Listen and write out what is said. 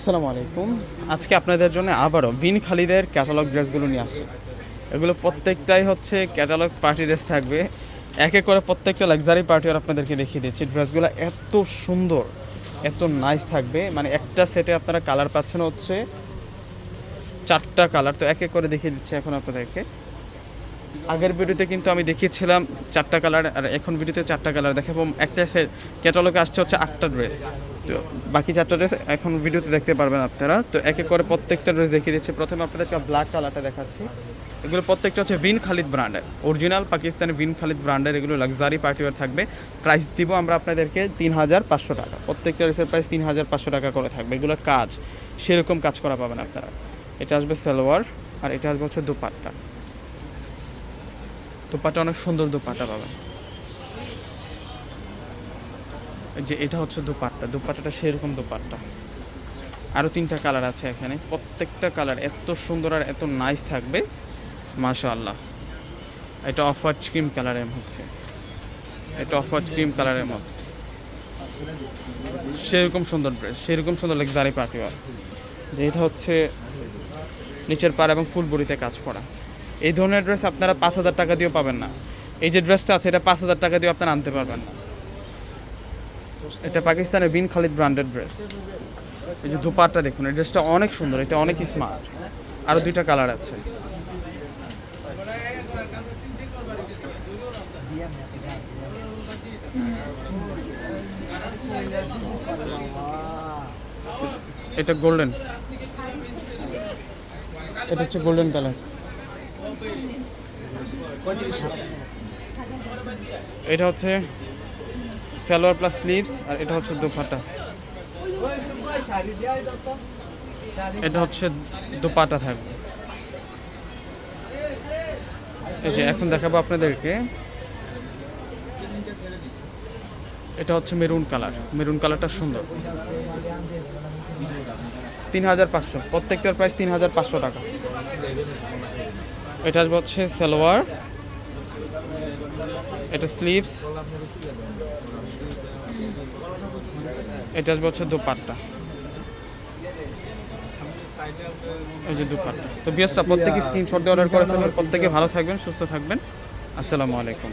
আসসালামু আলাইকুম। আজকে আপনাদের জন্য আবারও বিন খালিদের ক্যাটালগ ড্রেসগুলো নিয়ে আসছি। এগুলো প্রত্যেকটাই হচ্ছে ক্যাটালগ পার্টি ড্রেস থাকবে। এক এক করে প্রত্যেকটা লাক্সারি পার্টি আর আপনাদেরকে দেখিয়ে দিচ্ছি। ড্রেসগুলো এত সুন্দর, এত নাইস থাকবে। মানে একটা সেটে আপনারা কালার পাচ্ছেন হচ্ছে চারটা কালার তো এক এক করে দেখিয়ে দিচ্ছি এখন আপনাদেরকে। আগের ভিডিওতে কিন্তু আমি দেখিয়েছিলাম চারটা কালার আর এখন ভিডিওতে চারটা কালার দেখাবো। একটা ক্যাটালগে আসছে হচ্ছে আটটা ড্রেস তো বাকি চারটা ড্রেস এখন ভিডিওতে দেখতে পারবেন আপনারা। তো এক করে প্রত্যেকটা ড্রেস দেখিয়ে দিচ্ছি। প্রথমে আপনাদেরকে ব্ল্যাক কালারটা দেখাচ্ছি। এগুলো প্রত্যেকটা হচ্ছে বিন খালিদ ব্র্যান্ডের অরিজিনাল পাকিস্তানি বিন খালিদ ব্র্যান্ডের এগুলো লাক্সারি পার্টিওয়ার থাকবে। প্রাইস দিব আমরা আপনাদেরকে তিন হাজার পাঁচশো টাকা। প্রত্যেকটা ড্রেসের প্রাইস তিন হাজার পাঁচশো টাকা করে থাকবে। এগুলোর কাজ, সেরকম কাজ করা পাবেন আপনারা। এটা আসবে সালোয়ার আর এটা আসবে হচ্ছে দুপাট্টা। দোপাটা অনেক সুন্দর দোপাটা পাবেন এই যে এটা হচ্ছে দোপাট্টা। দোপাট্টাটা সেরকম দোপাট্টা। আরও তিনটা কালার আছে এখানে। প্রত্যেকটা কালার এত সুন্দর আর এত নাইস থাকবে। মাশাআল্লাহ। এটা অফ হোয়াইট ক্রিম কালারের মধ্যে। এটা অফ হোয়াইট ক্রিম কালারের মধ্যে। সেরকম সুন্দর ড্রেস সেরকম সুন্দর লাক্সারি পার্টি যে এটা হচ্ছে নিচের পাড় এবং ফুল বড়িতে কাজ করা। এই ধরনের ড্রেস আপনারা পাঁচ হাজার টাকা দিয়েও পাবেন না। এই যে ড্রেসটা আছে, এটা পাঁচ হাজার টাকা দিয়েও আপনারা আনতে পারবেন না। এটা পাকিস্তানের বিন খালিদ ব্র্যান্ডেড ড্রেস। এই যে দুপাটটা দেখুন, এই ড্রেসটা অনেক সুন্দর, এটা অনেক স্মার্ট আরও দুইটা কালার আছে। এটা গোল্ডেন। এটা হচ্ছে গোল্ডেন কালার। এটা হচ্ছে সালোয়ার প্লাস স্লিভস আর এটা হচ্ছে দোপাটা। এটা হচ্ছে দোপাটা থাকবে। এই যে এখন দেখাবো আপনাদেরকে। এটা হচ্ছে মেরুন কালার। মেরুন কালারটা সুন্দর। তিন হাজার পাঁচশো। প্রত্যেকটার প্রাইস তিন হাজার পাঁচশো টাকা। এটা আসবে হচ্ছে সালোয়ার এটা স্লিপস এটা আসবে হচ্ছে দুপাট্টা। এই যে দুপাট্টা। তো বিয়াসটা প্রত্যেকে স্ক্রিনশট দিয়ে অর্ডার করে ফেলবেন প্রত্যেকে ভালো থাকবেন, সুস্থ থাকবেন। আসসালামু আলাইকুম।